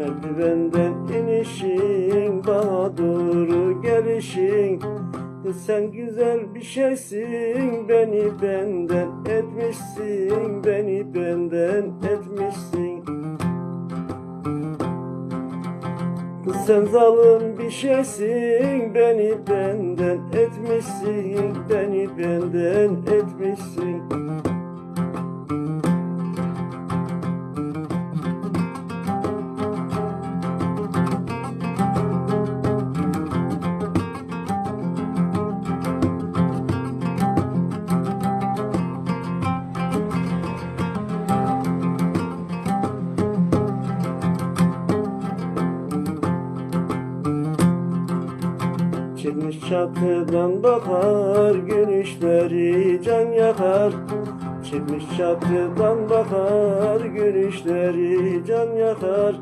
Merdivenden inişin Bahadır gelişin. Sen güzel bir şeysin Beni benden etmişsin Beni benden etmişsin. Sen zalim bir şeysin Beni benden etmişsin Beni benden etmişsin Çıkmış çatıdan bakar Gülüşleri can yakar. Çıkmış çatıdan bakar Gülüşleri can yakar